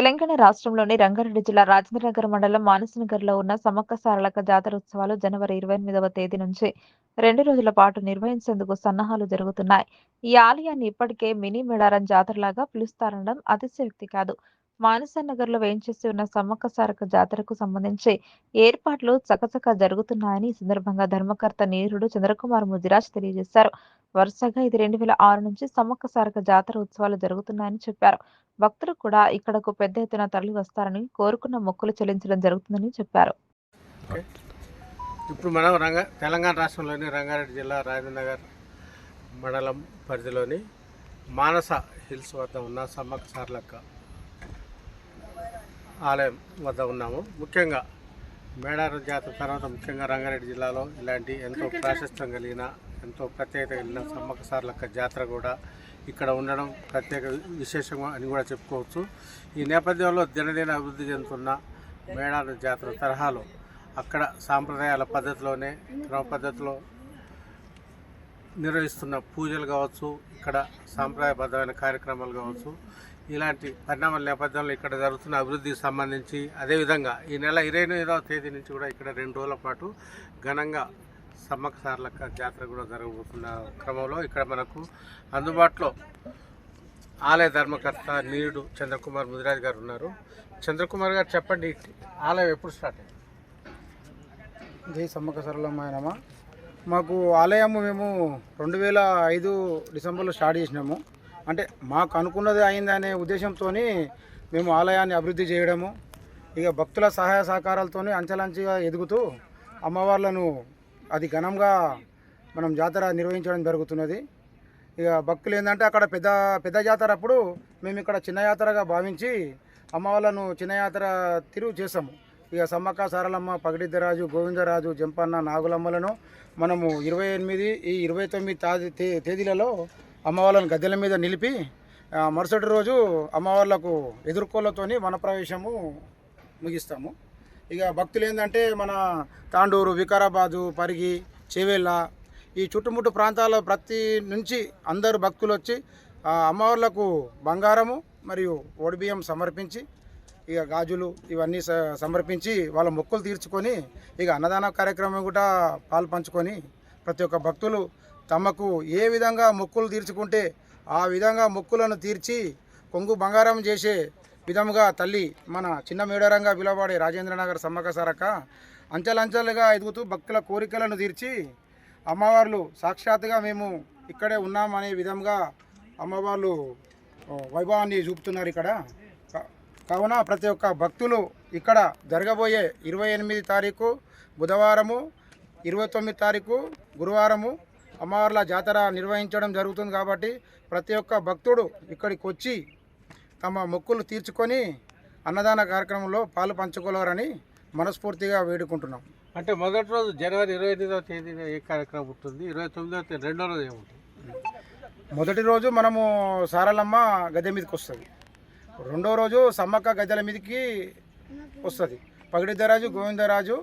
తెలంగాణ రాష్ట్రంలోని రంగారెడ్డి జిల్లా రాజేంద్రనగర్ మండలం మానసనగర్లో ఉన్న సమక్క సారలక్క జాతర ఉత్సవాలు జనవరి ఇరవై ఎనిమిదవ తేదీ నుంచి రెండు రోజుల పాటు నిర్వహించేందుకు సన్నాహాలు జరుగుతున్నాయి. ఈ ఆలయాన్ని ఇప్పటికే మినీ మేడారం జాతరలాగా పిలుస్తారనడం అతిశయోక్తి కాదు. మానసనగర్లో వేయించేసి ఉన్న సమ్మక్క సారక జాతరకు సంబంధించి ఏర్పాట్లు చకచక జరుగుతున్నాయని ఈ సందర్భంగా ధర్మకర్త నీరుడు చంద్రకుమార్ ముదిరాజ్ తెలియజేశారు. వరుసగా ఇది రెండు వేల ఆరు నుంచి సమ్మక్క సారక జాతర ఉత్సవాలు జరుగుతున్నాయని చెప్పారు. భక్తులు కూడా ఇక్కడకు పెద్ద ఎత్తున తరలి వస్తారని కోరుకున్న మొక్కులు చెల్లించడం జరుగుతుందని చెప్పారు. ఇప్పుడు మనం రంగ తెలంగాణ రాష్ట్రంలోని రంగారెడ్డి జిల్లా రాజనగర్ మండలం పరిధిలోని మానస హిల్స్ వద్ద ఉన్న సమ్మక్క సార్లక్క ఆలయం వద్ద ఉన్నాము. ముఖ్యంగా మేడారం జాతర తర్వాత ముఖ్యంగా రంగారెడ్డి జిల్లాలో ఇలాంటి ఎంతో ప్రాశస్త్యం కలిగిన ఎంతో ప్రత్యేకత కలిగిన సమ్మక్క సార్లక్క జాతర కూడా ఇక్కడ ఉండడం ప్రత్యేక విశేషం అని కూడా చెప్పుకోవచ్చు. ఈ నేపథ్యంలో దినదిన అభివృద్ధి చెందుతున్న మేడారం జాతర తరహాలో అక్కడ సాంప్రదాయాల పద్ధతిలోనే క్రమ పద్ధతిలో నిర్వహిస్తున్న పూజలు కావచ్చు ఇక్కడ సాంప్రదాయబద్ధమైన కార్యక్రమాలు కావచ్చు ఇలాంటి పరిణామాల నేపథ్యంలో ఇక్కడ జరుగుతున్న అభివృద్ధికి సంబంధించి అదేవిధంగా ఈ నెల ఇరవై ఎనిమిదవ తేదీ నుంచి కూడా ఇక్కడ రెండు రోజుల పాటు ఘనంగా సమ్మక్క సార్లక్క జాతర కూడా జరగబోతున్న క్రమంలో ఇక్కడ మనకు అందుబాటులో ఆలయ ధర్మకర్త నీరుడు చంద్రకుమార్ ముదిరాజ్ గారు ఉన్నారు. చంద్రకుమార్ గారు చెప్పండి ఆలయం ఎప్పుడు స్టార్ట్ అయింది? జై సమ్మక్క సరళమ్మాయనమా మాకు ఆలయము మేము రెండు వేల ఐదు డిసెంబర్లో స్టార్ట్ చేసినాము. అంటే మాకు అనుకున్నది అయిందనే ఉద్దేశంతో మేము ఆలయాన్ని అభివృద్ధి చేయడము ఇక భక్తుల సహాయ సహకారాలతో అంచెలంచెగా ఎదుగుతూ అమ్మవార్లను అది ఘనంగా మనం జాతర నిర్వహించడం జరుగుతున్నది. ఇక భక్తులు ఏంటంటే అక్కడ పెద్ద పెద్ద జాతర అప్పుడు మేము ఇక్కడ చిన్న జాతరగా భావించి అమ్మవార్లను చిన్న జాతర తిరుగు చేసాము ఇక సమ్మక్క సారలమ్మ పగడిద్దరాజు గోవిందరాజు జంపన్న నాగులమ్మలను మనము ఇరవై ఎనిమిది ఈ ఇరవై తొమ్మిది తాది తే- తేదీలలో అమ్మవార్లను గద్దెల మీద నిలిపి మరుసటి రోజు అమ్మవార్లకు ఎదుర్కోలతోని వనప్రవేశము ముగిస్తాము. ఇక భక్తులు ఏంటంటే మన తాండూరు వికారాబాదు పరిగి చెవెళ్ళ ఈ చుట్టుముట్టు ప్రాంతాల ప్రతి నుంచి అందరు భక్తులు వచ్చి అమ్మవార్లకు బంగారము మరియు ఓడిబియ్యం సమర్పించి ఇక గాజులు ఇవన్నీ స- సమర్పించి వాళ్ళ మొక్కులు తీర్చుకొని ఇక అన్నదాన కార్యక్రమం కూడా పాలు పంచుకొని ప్రతి ఒక్క భక్తులు తమకు ఏ విధంగా మొక్కులు తీర్చుకుంటే ఆ విధంగా మొక్కులను తీర్చి కొంగు బంగారం చేసే విధముగా తల్లి మన చిన్న మేడారంగా పిలువబడే రాజేంద్రనగర్ సమ్మక సరక అంచెలంచెలుగా ఎదుగుతూ భక్తుల కోరికలను తీర్చి అమ్మవార్లు సాక్షాత్తుగా మేము ఇక్కడే ఉన్నామనే విధంగా అమ్మవార్లు వైభవాన్ని చూపుతున్నారు ఇక్కడ. కావున ప్రతి ఒక్క భక్తులు ఇక్కడ జరగబోయే ఇరవై ఎనిమిది తారీఖు బుధవారము ఇరవై తొమ్మిది తారీఖు గురువారము అమ్మవార్ల జాతర నిర్వహించడం జరుగుతుంది కాబట్టి ప్రతి ఒక్క భక్తుడు ఇక్కడికి వచ్చి తమ మొక్కులు తీర్చుకొని అన్నదాన కార్యక్రమంలో పాలు పంచుకోలేరని మనస్ఫూర్తిగా వేడుకుంటున్నాం. అంటే మొదటి రోజు జనవరి ఇరవై ఎనిమిదవ తేదీన ఏ కార్యక్రమం ఉంటుంది? ఇరవై తొమ్మిదవ తేదీ రెండో రోజు ఏముంటుంది మొదటి రోజు మనము సారలమ్మ గద్దె మీదకి వస్తుంది. రెండో రోజు సమ్మక్క గద్దెల మీదకి వస్తుంది. పగిడిద్దరాజు గోవిందరాజు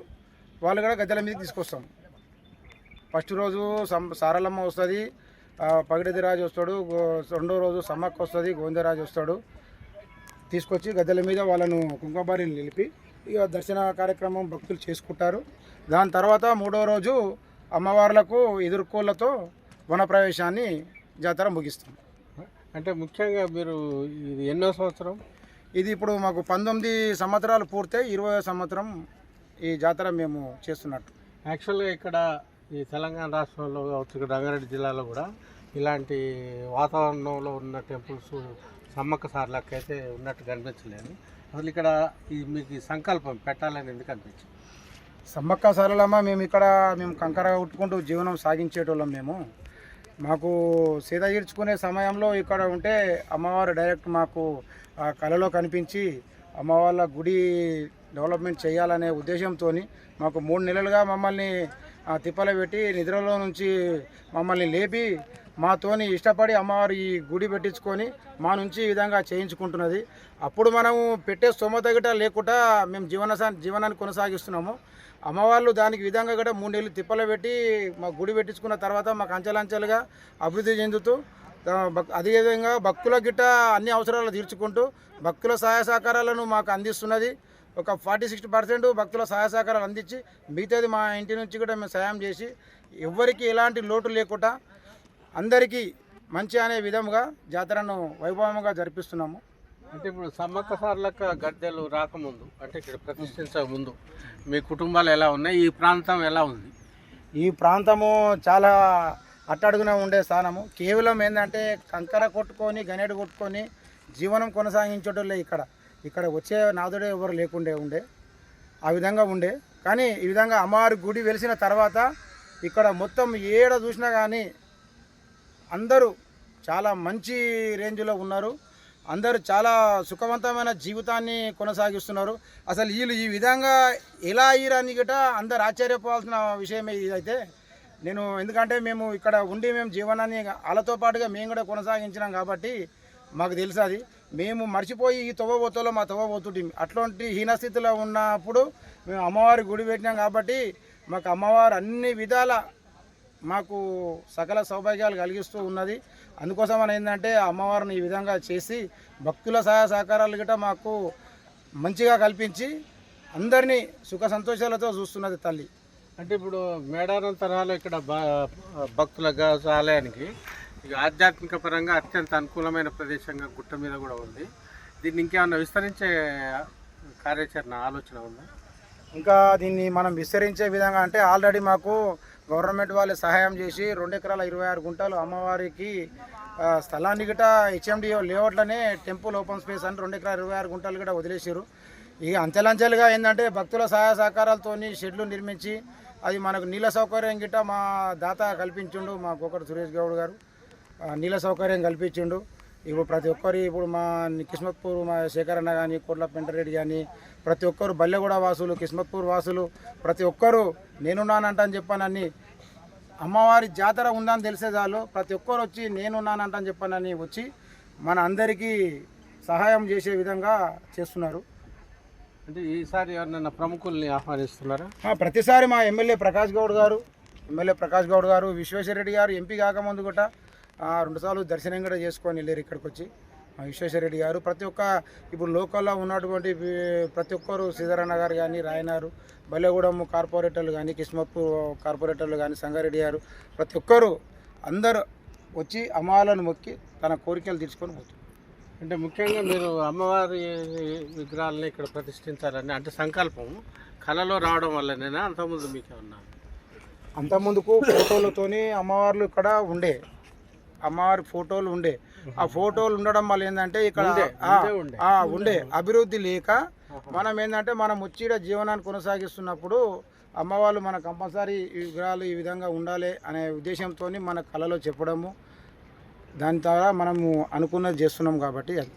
వాళ్ళు కూడా గద్దెల మీదకి తీసుకొస్తాం. ఫస్ట్ రోజు సం సారలమ్మ వస్తుంది పగిడిద్దరాజు వస్తాడు రెండో రోజు సమ్మక్క వస్తుంది గోవిందరాజు వస్తాడు. తీసుకొచ్చి గద్దెల మీద వాళ్ళను కుంకుమబారిని నిలిపి ఇక దర్శన కార్యక్రమం భక్తులు చేసుకుంటారు. దాని తర్వాత మూడో రోజు అమ్మవార్లకు ఎదుర్కోళ్ళతో వనప్రవేశాన్ని జాతర ముగిస్తాం. అంటే ముఖ్యంగా మీరు ఇది ఎన్నో సంవత్సరం? ఇది ఇప్పుడు మాకు పంతొమ్మిది సంవత్సరాలు పూర్తయి ఇరవై సంవత్సరం ఈ జాతర మేము చేస్తున్నట్టు. యాక్చువల్గా ఇక్కడ ఈ తెలంగాణ రాష్ట్రంలో కావచ్చు రంగారెడ్డి జిల్లాలో కూడా ఇలాంటి వాతావరణంలో ఉన్న టెంపుల్స్ సమ్మక్క సార్లకి అయితే ఉన్నట్టు కనిపించలేదు. అసలు ఇక్కడ ఈ మీకు ఈ సంకల్పం పెట్టాలని ఎందుకు అనిపించింది? సమ్మక్క సారలమ్మ మేము ఇక్కడ మేము కంకర ఉట్టుకుంటూ జీవనం సాగించేటోళ్ళం మేము. మాకు సీత తీర్చుకునే సమయంలో ఇక్కడ ఉంటే అమ్మవారు డైరెక్ట్ మాకు ఆ కళలో కనిపించి అమ్మవార్ల గుడి డెవలప్మెంట్ చేయాలనే ఉద్దేశంతో మాకు మూడు నెలలుగా మమ్మల్ని తిప్పలు పెట్టి నిద్రలో నుంచి మమ్మల్ని లేపి మాతోని ఇష్టపడి అమ్మవారు ఈ గుడి పెట్టించుకొని మా నుంచి ఈ విధంగా చేయించుకుంటున్నది. అప్పుడు మనము పెట్టే స్తోమత గిట లేకుండా మేము జీవన జీవనాన్ని కొనసాగిస్తున్నాము. అమ్మవార్లు దానికి విధంగా కూడా మూడు నెలలు తిప్పలు పెట్టి మా గుడి పెట్టించుకున్న తర్వాత మాకు అంచెలంచెలుగా అభివృద్ధి చెందుతూ భక్- అదేవిధంగా భక్తుల గిట్ట అన్ని అవసరాలు తీర్చుకుంటూ భక్తుల సహాయ సహకారాలను మాకు అందిస్తున్నది. ఒక ఫార్టీ సిక్స్టీ పర్సెంట్ భక్తుల సహాయ సహకారాలు అందించి మిగతాది మా ఇంటి నుంచి కూడా మేము సాయం చేసి ఎవ్వరికి ఎలాంటి లోటు లేకుండా అందరికీ మంచి అనే విధముగా జాతరను వైభవంగా జరిపిస్తున్నాము. అంటే ఇప్పుడు సమ్మక్క సార్లక గద్దెలు రాకముందు అంటే ఇక్కడ ప్రతిష్ఠించక ముందు మీ కుటుంబాలు ఎలా ఉన్నాయి? ఈ ప్రాంతం ఎలా ఉంది? ఈ ప్రాంతము చాలా అట్టడుగున ఉండే స్థానము. కేవలం ఏంటంటే కంకర కొట్టుకొని గనేడు కొట్టుకొని జీవనం కొనసాగించటోళ్ళే ఇక్కడ. ఇక్కడ వచ్చే నాదుడే ఎవరు లేకుండే ఉండే. ఆ విధంగా ఉండే. కానీ ఈ విధంగా అమ్మవారి గుడి వెలిసిన తర్వాత ఇక్కడ మొత్తం ఏడ చూసినా కానీ అందరూ చాలా మంచి రేంజ్లో ఉన్నారు. అందరూ చాలా సుఖవంతమైన జీవితాన్ని కొనసాగిస్తున్నారు. అసలు వీళ్ళు ఈ విధంగా ఎలా అయ్యారని గిట అందరు ఆశ్చర్యపోవాల్సిన విషయమే ఇదైతే నేను ఎందుకంటే మేము ఇక్కడ ఉండి మేము జీవనాన్ని వాళ్ళతో పాటుగా మేము కూడా కొనసాగించినాం కాబట్టి మాకు తెలుసు అది. మేము మర్చిపోయి ఈ తవ్వబోతులో మా తవ్వబోతుంటే అట్లాంటి హీనస్థితిలో ఉన్నప్పుడు మేము అమ్మవారి గుడి పెట్టినాం కాబట్టి మాకు అమ్మవారు అన్ని విధాల మాకు సకల సౌభాగ్యాలు కలిగిస్తూ ఉన్నది. అందుకోసం అని ఏంటంటే అమ్మవారిని ఈ విధంగా చేసి భక్తుల సహాయ సహకారాలు గిట్ట మాకు మంచిగా కల్పించి అందరినీ సుఖ సంతోషాలతో చూస్తున్నది తల్లి. అంటే ఇప్పుడు మేడారం తరహాలో ఇక్కడ భ- భక్తుల ఆలయానికి ఇక ఆధ్యాత్మిక పరంగా అత్యంత అనుకూలమైన ప్రదేశంగా గుట్ట మీద కూడా ఉంది. దీన్ని ఇంకేమన్నా విస్తరించే కార్యాచరణ ఆలోచన ఉందా? ఇంకా దీన్ని మనం విస్తరించే విధంగా అంటే ఆల్రెడీ మాకు గవర్నమెంట్ వాళ్ళు సహాయం చేసి రెండు ఎకరాల ఇరవై ఆరు గుంటలు అమ్మవారికి స్థలాన్ని గిట హెచ్ఎండిఓ లేఅవుట్లోనే టెంపుల్ ఓపెన్ స్పేస్ అని రెండు ఎకరాల ఇరవై ఆరు గుంటలు కూడా వదిలేసారు ఇక అంచెలంచెలుగా ఏంటంటే భక్తుల సహాయ సహకారాలతోని షెడ్లు నిర్మించి అది మనకు నీళ్ళ సౌకర్యం గిట్ట మా దాత కల్పించుండు మా కోకటి సురేష్ గౌడ్ గారు. నీళ్ళ సౌకర్యం కల్పించిండు. ఇప్పుడు ప్రతి ఒక్కరు ఇప్పుడు మా కిస్మత్పూర్ మా శేఖరన్న కానీ కోట్ల పెంటరెడ్డి కానీ ప్రతి ఒక్కరు బల్లెగూడ వాసులు కిస్మత్పూర్ వాసులు ప్రతి ఒక్కరు నేనున్నానంట అని చెప్పానని అమ్మవారి జాతర ఉందని తెలిసే చాలు. ప్రతి ఒక్కరు వచ్చి నేనున్నానంట అని చెప్పానని వచ్చి మన అందరికీ సహాయం చేసే విధంగా చేస్తున్నారు. అంటే ఈసారి ఎవరినైనా ప్రముఖుల్ని ఆహ్వానిస్తున్నారా? ప్రతిసారి మా ఎమ్మెల్యే ప్రకాష్ గౌడ్ గారు ఎమ్మెల్యే ప్రకాష్ గౌడ్ గారు విశ్వేశ్వరరెడ్డి గారు ఎంపీ కాకముందు కూడా రెండుసార్లు దర్శనం కూడా చేసుకొని వెళ్ళారు ఇక్కడికి వచ్చి విశ్వేశ్వరరెడ్డి గారు ప్రతి ఒక్క ఇప్పుడు లోకల్లో ఉన్నటువంటి ప్రతి ఒక్కరు సీతారాయణ గారు కానీ రాయనారు బల్లెగూడెం కార్పొరేటర్లు కానీ కిస్మత్పూర్ కార్పొరేటర్లు కానీ సంగారెడ్డి గారు ప్రతి ఒక్కరు అందరూ వచ్చి అమ్మాలను మొక్కి తన కోరికలు తీర్చుకొని పోతున్నారు. అంటే ముఖ్యంగా మీరు అమ్మవారి విగ్రహాలని ఇక్కడ ప్రతిష్ఠించాలని అంటే సంకల్పం కళలో రావడం వల్లనేనా? అంతకుముందు మీకు ఏమన్నా అంతకుముందుకు ఫోటోలతోని అమ్మవార్లు ఇక్కడ ఉండే. అమ్మవారి ఫోటోలు ఉండే. ఆ ఫోటోలు ఉండడం వల్ల ఏంటంటే ఇక్కడ ఉండే, అభివృద్ధి లేక మనం ఏంటంటే మనం వచ్చిడ జీవనాన్ని కొనసాగిస్తున్నప్పుడు అమ్మవాళ్ళు మన కంపల్సరీ ఈ విగ్రహాలు ఈ విధంగా ఉండాలి అనే ఉద్దేశంతో మన కళలో చెప్పడము. దాని ద్వారా మనము అనుకున్నది చేస్తున్నాం కాబట్టి అది.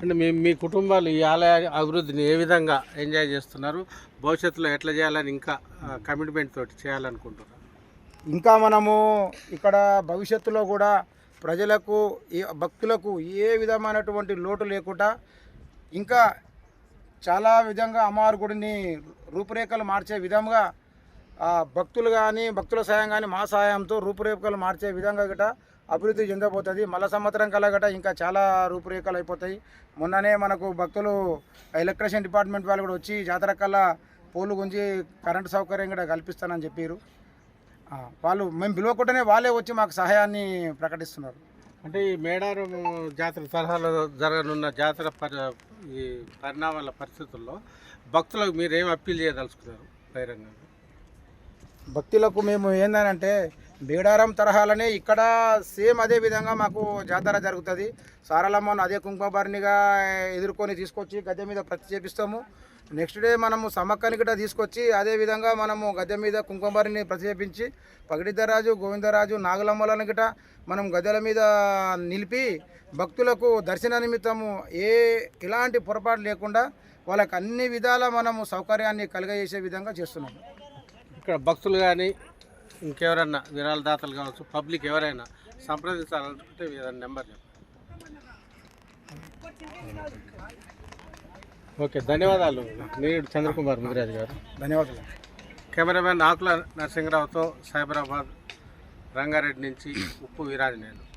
అంటే మీ మీ కుటుంబాలు ఈ ఆలయ అభివృద్ధిని ఏ విధంగా ఎంజాయ్ చేస్తున్నారు? భవిష్యత్తులో ఎట్లా చేయాలని ఇంకా కమిట్మెంట్ తోటి చేయాలనుకుంటున్నారు? ఇంకా మనము ఇక్కడ భవిష్యత్తులో కూడా ప్రజలకు ఏ భక్తులకు ఏ విధమైనటువంటి లోటు లేకుండా ఇంకా చాలా విధంగా అమ్మవారి గుడిని రూపురేఖలు మార్చే విధంగా భక్తులు కానీ భక్తుల సాయం కానీ మా సాయంతో రూపురేఖలు మార్చే విధంగా గట అభివృద్ధి చెందబోతుంది. మళ్ళా సంవత్సరం కల్లా గట ఇంకా చాలా రూపురేఖలు అయిపోతాయి. మొన్ననే మనకు భక్తులు ఎలక్ట్రిషియన్ డిపార్ట్మెంట్ వాళ్ళు కూడా వచ్చి జాతర కల్లా పోలు గుంజి కరెంటు సౌకర్యం కూడా కల్పిస్తానని చెప్పారు వాళ్ళు మేము పిలవకుండానే వాళ్ళే వచ్చి మాకు సహాయాన్ని ప్రకటిస్తున్నారు. అంటే ఈ మేడారం జాతర తరహాలో జరగనున్న జాతర పరి ఈ పరిణామాల పరిస్థితుల్లో భక్తులకు మీరు ఏం అప్పీల్ చేయదలుచుకున్నారు బహిరంగంగా? భక్తులకు మేము ఏందనంటే బీడారం తరహాలనే ఇక్కడ సేమ్ అదే విధంగా మాకు జాతర జరుగుతుంది. సారలమ్మను అదే కుంకుమభరణిగా ఎదుర్కొని తీసుకొచ్చి గద్దె మీద ప్రతి చేపిస్తాము నెక్స్ట్ డే మనము సమ్మక్కని గిట్ట తీసుకొచ్చి అదే విధంగా మనము గద్దె మీద కుంకుమరిని ప్రతిచేపించి పగిడిద్దరాజు గోవిందరాజు నాగులమ్మలను గిట్ట మనం గద్దెల మీద నిలిపి భక్తులకు దర్శన నిమిత్తము ఏ ఎలాంటి పొరపాటు లేకుండా వాళ్ళకి అన్ని విధాల మనము సౌకర్యాన్ని కలుగజేసే విధంగా చేస్తున్నాము ఇక్కడ భక్తులు కానీ ఇంకెవరన్నా విరాళదాతలు కావచ్చు పబ్లిక్ ఎవరైనా సంప్రదించాలనుకుంటే నెంబర్ చెప్పండి. ఓకే ధన్యవాదాలు. నేను చంద్రకుమార్ ముదిరాజు గారు. ధన్యవాదాలు. కెమెరామెన్ ఆకుల నరసింహరావుతో సైబరాబాద్ రంగారెడ్డి నుంచి ఉప్పు వీరాజనేలు.